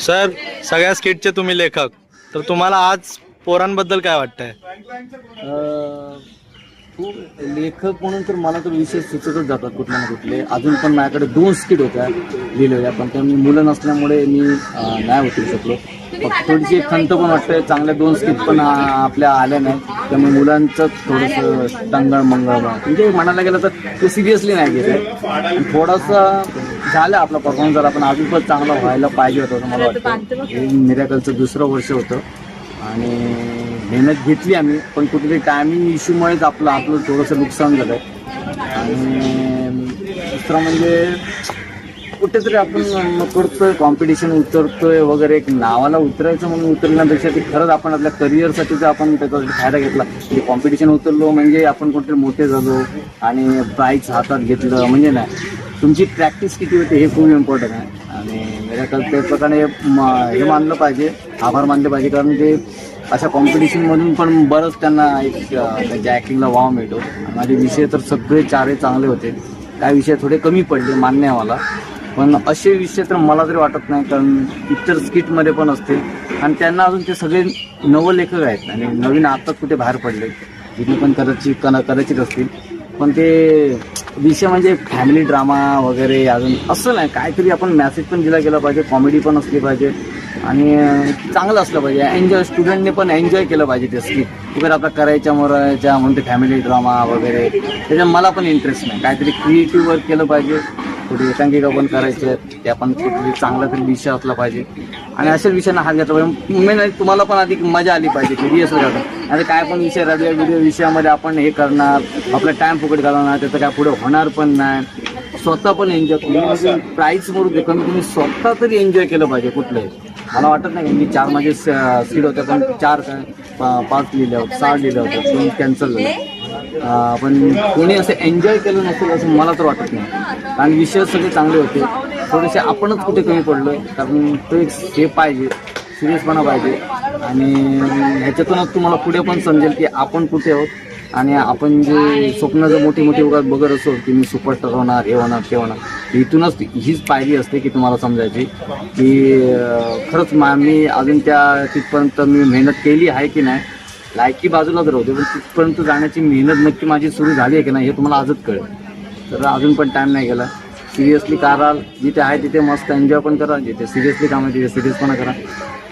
Sir सगळ्या स्किटचे तुम्ही लेखक. तर तुम्हाला आज पोरांबद्दल काय वाटतंय? आहे लेखक म्हणून तर मला तर विषय सुचतच जातात कुठले ना कुठले. अजून पण माझ्याकडे दोन स्किट होत्या लिहिलेल्या पण त्या मी मुलं नसल्यामुळे मी नाही उतरू शकलो. फक्त थोडीशी खंत पण वाटते चांगल्या दोन स्किट पण आपल्या आल्या नाही त्यामुळे मुलांचं थोडंसं दंगळ मंगळ म्हणजे म्हणायला गेलं तर ते सिरियसली नाही घेत थोडासा झालं आपला परफॉर्मन्स झाला पण अजून पण चांगला व्हायला पाहिजे होतं असं मला वाटतं. हे मिराकलचं दुसरं वर्ष होतं. आणि मेहनत घेतली आम्ही पण कुठेतरी टायमिंग इश्यूमुळेच आपलं आपलं थोडंसं नुकसान झालं आणि दुसरं म्हणजे कुठेतरी आपण करतोय कॉम्पिटिशन उतरतोय वगैरे. एक नावाला उतरायचं म्हणून उतरण्यापेक्षा ते खरंच आपण आपल्या करिअरसाठी जर आपण त्याचा फायदा घेतला की कॉम्पिटिशन उतरलो म्हणजे आपण कुठेतरी मोठे झालो आणि प्राईज हातात घेतलं म्हणजे नाही. तुमची प्रॅक्टिस किती होते हे खूप इम्पॉर्टंट आहे. आणि मेऱ्याकडे त्या प्रकारे हे मानलं पाहिजे आभार मानले पाहिजे कारण ते अशा कॉम्पिटिशनमधून पण बरंच त्यांना एक त्यांच्या ॲक्टिंगला वाव मिळतो. माझे विषय तर सगळे चारही चांगले होते. त्या विषय थोडे कमी पडले मान्य आहे मला. पण असे विषय तर मला तरी वाटत नाही कारण इतर स्किटमध्ये पण असते आणि त्यांना अजून ते सगळे नवलेखक आहेत आणि नवीन आत्ताच कुठे बाहेर पडले तिथे पण कदाचित कन- कदाचित असतील. पण ते विषय म्हणजे फॅमिली ड्रामा वगैरे अजून असं नाही. काहीतरी आपण मॅसेज पण दिला गेला पाहिजे कॉमेडी पण असली पाहिजे आणि चांगलं असलं पाहिजे. एन्जॉय स्टुडंटने पण एन्जॉय केलं पाहिजे ते स्किट वगैरे आता करायच्या मरायच्या म्हणते फॅमिली ड्रामा वगैरे. त्याच्यात मला पण इंटरेस्ट नाही. काहीतरी क्रिएटिव्ह वर्क केलं पाहिजे. थोडी एकांकिका पण करायची आहेत ते पण कुठेतरी चांगला तरी विषय असला पाहिजे. आणि अशाच विषयांना हात घेतला पाहिजे. मेन तुम्हाला पण अधिक मजा आली पाहिजे कधी असं करता आणि काय पण विषय रडल्या व्हिडिओ विषयामध्ये आपण हे करणार आपला टाईम फुकट घालवणार त्याचं काय पुढे होणार पण नाही. स्वतः पण एन्जॉय तुम्ही प्राईज म्हणून दे कमी तुम्ही स्वतः तरी एन्जॉय केलं पाहिजे कुठलंही. मला वाटत नाही मी चार माझे सीट होते पण चार पा- पाच लिहिले होते सहा लिहिले होते दोन कॅन्सल झाले. पण कोणी असं एन्जॉय केलं नसेल असं मला तर वाटत नाही. कारण विषय सगळे चांगले होते. थोडेसे आपणच कुठे कमी पडलो कारण तो एक हे पाहिजे. सिरियसपणा पाहिजे. आणि ह्याच्यातूनच तुम्हाला पुढे पण समजेल की आपण कुठे आहोत. आणि आपण जे स्वप्न जर मोठी मोठी उगात बघत असो की मी सुपरस्टार होणार हे होणार ते होणार. इथूनच हीच पायरी असते की तुम्हाला समजायची. की खरंच मा मी अजून त्या तिथपर्यंत मी मेहनत केली आहे की नाही लायकी बाजूला जर होते पण तिथपर्यंत जाण्याची मेहनत नक्की माझी सुरू झाली आहे की नाही हे तुम्हाला आजच कळेल. तर अजून पण टाईम नाही गेला. सिरियसली कराल जिथे आहे तिथे मस्त एन्जॉय पण करा जिथे सिरियसली काम आहे तिथे सिरियसपणा करा.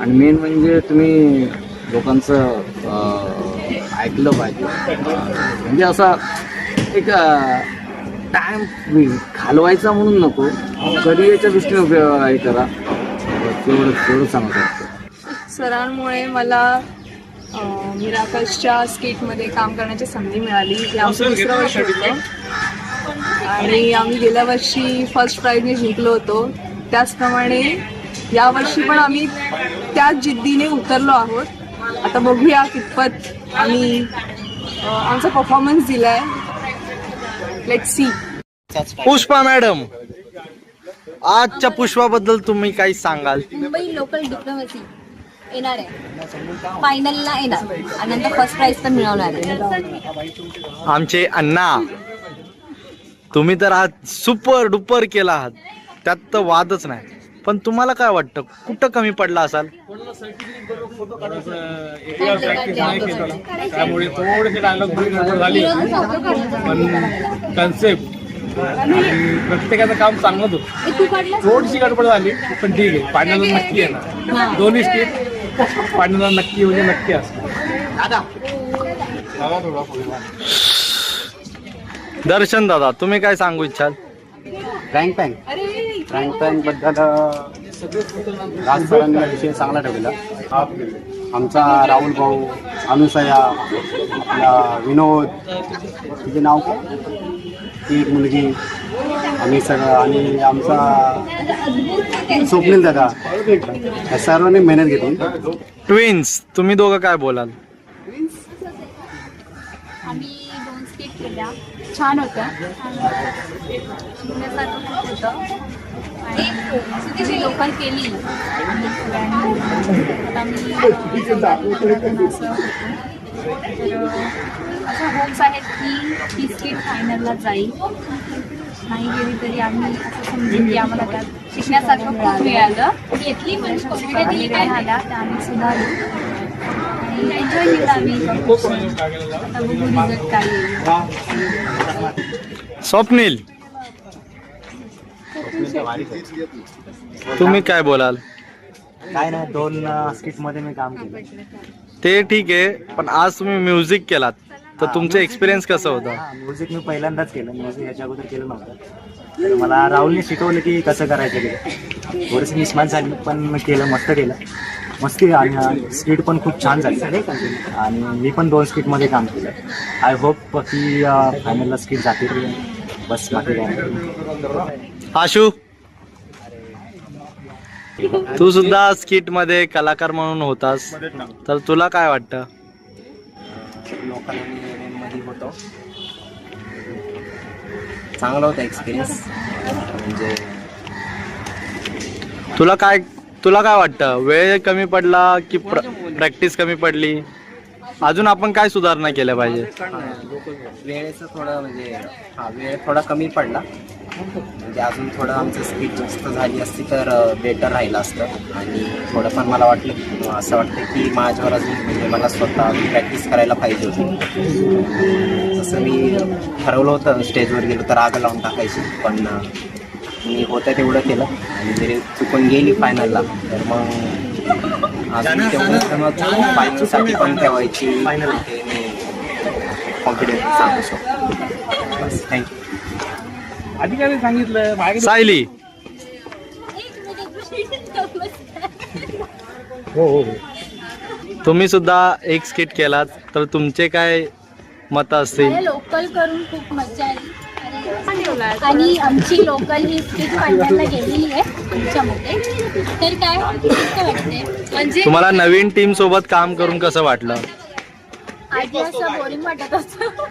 आणि मेन म्हणजे तुम्ही लोकांचं ऐकलं पाहिजे. म्हणजे असा एक टाइम घालवायचा म्हणून नको करिअरच्या दृष्टीने उपयोग हे करा. तेवढं तेवढं सांगू शकतो सरांमुळे मला मिराकल्सच्या स्किटमध्ये काम करण्याची संधी मिळाली. हे आमचं दुसरं वर्ष होतं. आणि आम्ही गेल्या वर्षी फर्स्ट प्राईजने जिंकलो होतो. त्याचप्रमाणे यावर्षी पण आम्ही त्याच जिद्दीने उतरलो आहोत. आता बघूया कितपत आम्ही आमचा परफॉर्मन्स दिला आहे लेट सी पुष्पा मॅडम आजच्या पुष्पाबद्दल तुम्ही काही सांगाल? मुंबई लोकल डिप्लोमसी येणार आहे. फायनलला येणार. आणि नंतर फर्स्ट प्राइज पण मिळवणार आहे. आमचे अण्णा तुम्ही तर आज सुपर डुपर केला आहात. त्यात तर वादच नाही. पण तुम्हाला काय वाटतं? कुठं कमी पडला असाल? त्यामुळे थोडेसे डायलॉग गडबड झाली. पण कन्सेप्ट प्रत्येकाचं काम चांगलंच होतं. थोडीशी गडबड झाली पण ठीक आहे. पाण्याला नक्की येणार. दोन्ही स्टेट पाण्याला नक्की म्हणजे नक्की असतं. दर्शन दादा तुम्ही काय सांगू इच्छाल? फ्रँक पॅन फ्रँक पॅनबद्दल राज सरांनी विषय चांगला ठेवलेला. आमचा राहुल भाऊ अनुसया आपला विनोद तिचे नाव काय? ती एक मुलगी. आम्ही सगळं आणि आमचा स्वप्नील दादा या सर्वांनी मेहनत घेतली. ट्विन्स तुम्ही दोघं काय बोलाल? आम्ही दोन स्किट केल्या. छान होत्या. होतं आणि लोकल केली. अशा होप्स आहेत की स्किट फायनलला जाईल. नाही गेली तरी आम्ही असं समजून की आम्हाला त्यात. शिकण्यासारखं खूप मिळालं. घेतली काय? झाल्या त्या आम्ही सुधारलो. आणि एन्जॉय केलं आम्ही. आता बघू रिझल्ट काय येईल स्वप्नील तुम्ही काय बोलाल? काय नाही दोन स्किटमध्ये मी काम केलं. ते ठीक आहे पण आज तुम्ही म्युझिक केलात. तर तुमचं एक्सपिरियन्स कसं होतं? हा म्युझिक मी पहिल्यांदाच केलं म्युझिक याच्या अगोदर केलं नव्हतं. तर मला राहुलने शिकवलं की कसं करायचं ते. थोडीशी मिसमॅच झाली पण मी केलं मस्त केलं. मस्ती आणि स्किट पण खूप छान झाली. आणि मी पण दोन स्किटमध्ये काम केलं. आय होप की फायनलला स्किट जातील. बस बाकी काय. आशू? तू सुद्धा स्किटमध्ये कलाकार म्हणून होतास. तर तुला काय वाटतं? लोकलमध्ये होतो. चांगला होता एक्सपिरियन्स म्हणजे तुला काय तुला काय वाटतं? वेळ कमी पडला की प्रॅक्टिस कमी पडली? अजून आपण काय सुधारणा केल्या पाहिजे? वेळेचं थोडं म्हणजे हा वेळ थोडा कमी पडला. म्हणजे अजून थोडं आमचं स्पीड जास्त झाली असती तर बेटर राहिलं असतं. आणि थोडं पण मला वाटलं असं वाटतं की माझ्यावर अजून म्हणजे मला स्वतः प्रॅक्टिस करायला पाहिजे होती. जसं मी ठरवलं होतं स्टेजवर गेलो तर आग लावून टाकायची. पण मी होतं तेवढं केलं. आणि जरी चुकून गेली फायनलला तर मग अजून तेवढं फायनलसाठी पण ठेवायची. फायनल कॉन्फिडन्स सांगू शकतो. बस थँक्यू अधिकारी सांगितलं? मागे सायली. तुम्ही सुद्धा एक स्किट केलात तर तुमचे काय मत असतील? मला लोकल करून खूप मजा आली. आणि- आणि आमची लोकल ही स्किट फायनलला गेलेली आहे आमच्यामध्ये तर काय वाटते म्हणजे तुम्हाला नवीन टीम सोबत काम करून कसं वाटलं? आधी असं बोरिंग वाटत होतं.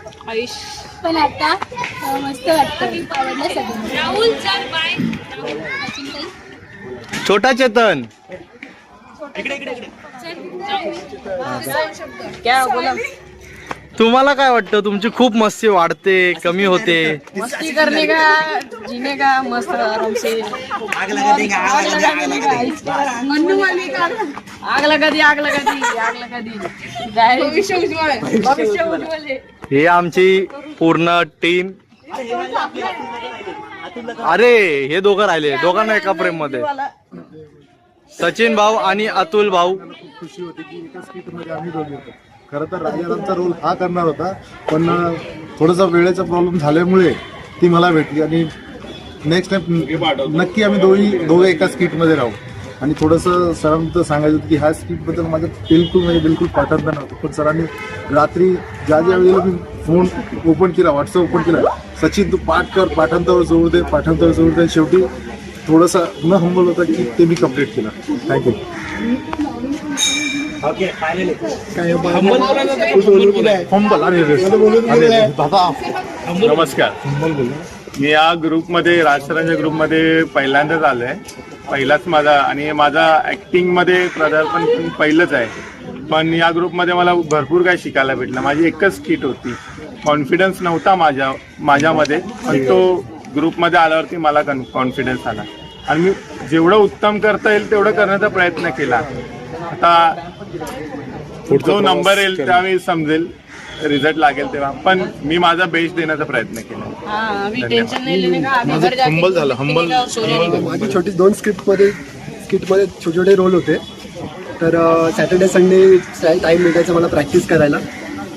पण आता मस्त वाटतं? छोटा चेतन. तुम्हाला काय वाटतं? तुमची खूप मस्ती वाढते कमी होते. मस्ती करने का जीने का मस्त आराम से आग लगा देंगे आग लगा दी आग लगा दी आग लगा दी भविष्य उज्ज्वल भविष्य उज्ज्वल ही आमची पूर्ण टीम. अरे हे दोघं राहिले. दोघांना एका फ्रेममध्ये सचिन भाऊ आणि अतुल भाऊ. खुशी होती की एका स्किटमध्ये आम्ही दोघे होतो. खरं तर राजारामचा रोल हा करणार होता पण थोडासा वेळेचा प्रॉब्लेम झाल्यामुळे ती मला भेटली आणि नेक्स्ट टाइम नक्की आम्ही दोघी दोघे एका स्किटमध्ये राहू. आणि थोडंसं सरांचं सांगायचं होतं की ह्या स्किटबद्दल माझं बिलकुल म्हणजे बिलकुल पाठवता नव्हतं पण सरांनी रात्री ज्या ज्या वेळेला मी फोन ओपन केला व्हॉट्सअप ओपन केला सचिन तू पाठ कर पाठांतरावर जोड दे पाठांतरावर जोड दे. शेवटी थोडंसं न हंबल होतं की ते मी कंप्लीट केलं. थँक्यू नमस्कार. मी या ग्रुपमध्ये राजसरांच्या ग्रुपमध्ये पहिल्यांदाच आलो आहे पहिलाच माझा आणि माझा ॲक्टिंगमध्ये पदार्पण पण पहिलंच आहे. पण या ग्रुपमध्ये मला भरपूर काय शिकायला भेटलं. माझी एकच किट होती. कॉन्फिडन्स नव्हता माझ्या माझ्यामध्ये. पण तो ग्रुपमध्ये आल्यावरती मला कॉन्फिडन्स आला. आणि मी जेवढं उत्तम करता येईल तेवढं करण्याचा प्रयत्न केला. आता जो नंबर येईल त्यावेळी समजेल. रिझल्ट लागेल तेव्हा. पण मी माझा बेस्ट देण्याचा प्रयत्न केला. हाँ अभी टेंशन नहीं लेने का? अभी घर जाके हंबल झालं हंबल माझी छोटी दोन स्क्रिप्टमध्ये स्किटमध्ये छोटे छोटे रोल होते. तर सॅटर्डे संडे टाईम भेटायचा मला प्रॅक्टिस करायला.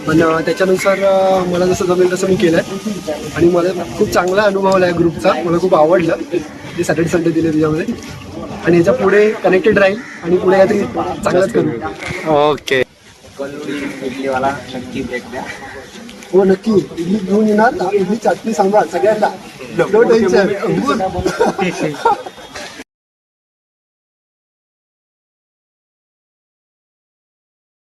पण त्याच्यानुसार मला जसं जमेल तसं मी केलं आहे आणि मला खूप चांगला अनुभव आला आहे ग्रुपचा. मला खूप आवडलं. ते सॅटर्डे संडे दिले त्याच्यामध्ये आणि याच्यापुढे कनेक्टेड राहील आणि पुढे काहीतरी चांगलंच करू. ओके कल्लुरी इडलीवाला नक्की भेट द्या. हो नक्की. इडली घेऊन येणार इडली चटणी सांभाळ सगळ्यांना. No tension